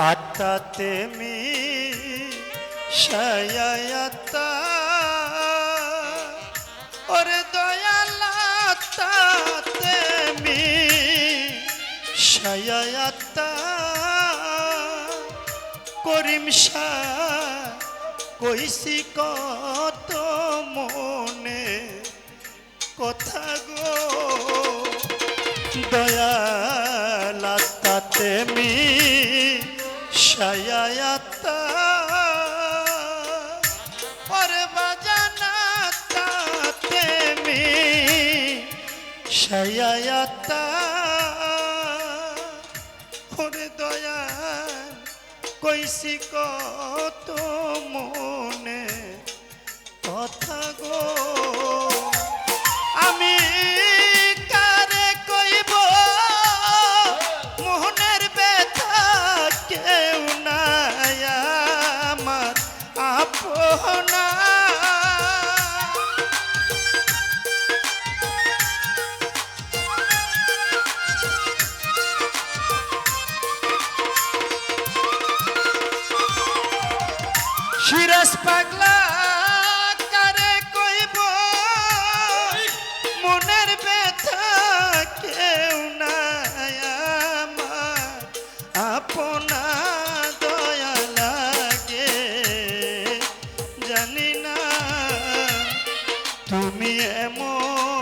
আটকাতে মি সায়াতা ওরে দয়ালাতে মি সায়াতা করিম শাহ কত মনে কথা কইসি কত মনে কথা গো। আমি কারে কইব? মোহনের ব্যথা কেউ নাই আমার আপনা সিরাজ পাগলা কারে কইব। মনের ব্যথা কেউ নাই আমার। আপনা দয়া লাগে। জানি না তুমি এমন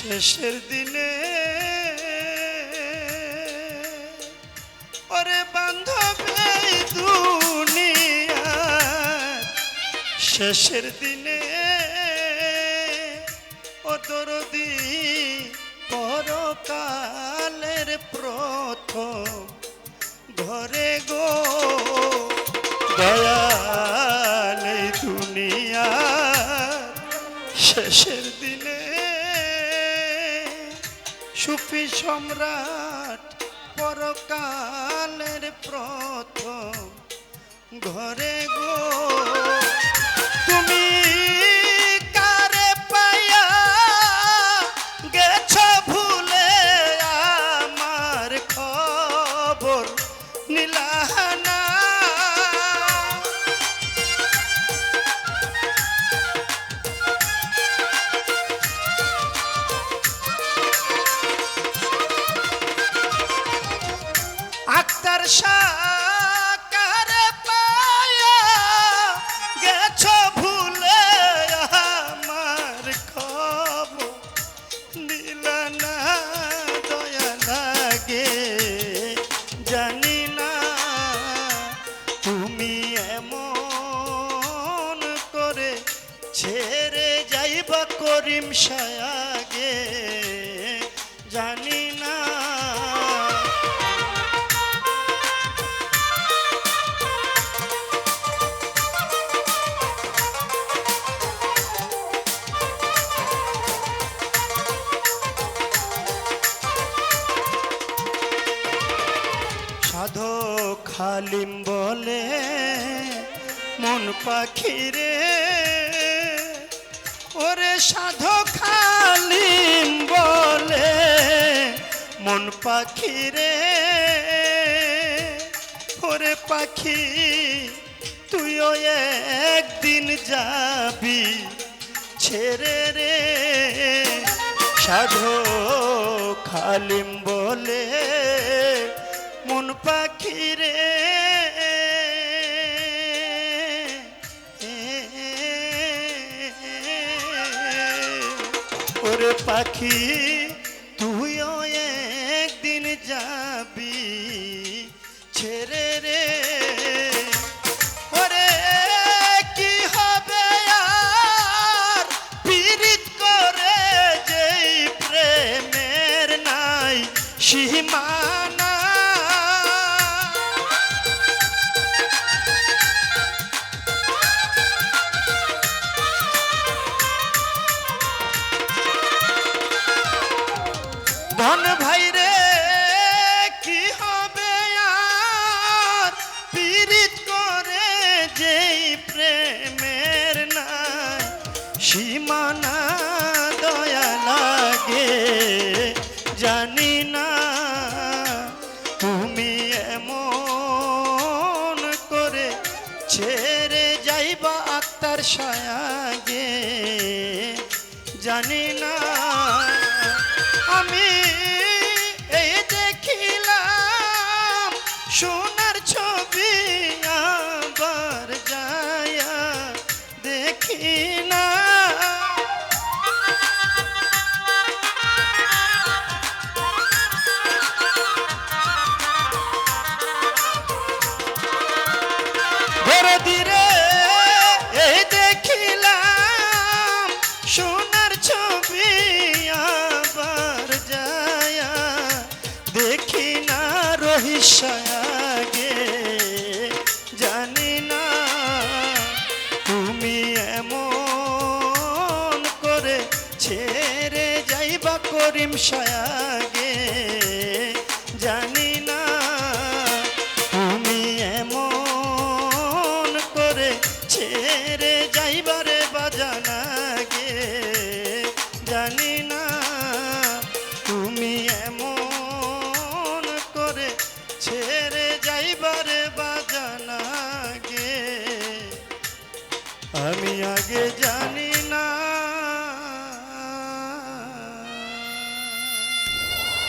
শেষের দিনে। ওরে বান্ধব দুনিয়া শেষের দিনে ও দরদি পরকালের প্রথম ঘরে গো। দয়াল দুনিয়া শেষের সম্রাট পরকালের প্রথম ঘরে গো। তুমি পাখিরে। ওরে সাধো খালিম বলে, মন পাখিরে। ওরে পাখি, তুইও একদিন যাবি, ছেড়ে রে। সাধো খালিম বলে, মন পাখি ওরে পাখি তুইও একদিন যাবি। ছেড়ে রে। করে প্রেমের নাই সীমানা দয়া লাগে, জানি না তুমি এমন করে ছেড়ে যাইবা আত্মার সায়াগে, জানি না আমি এই দেখিলাম সোনার রহিসাগে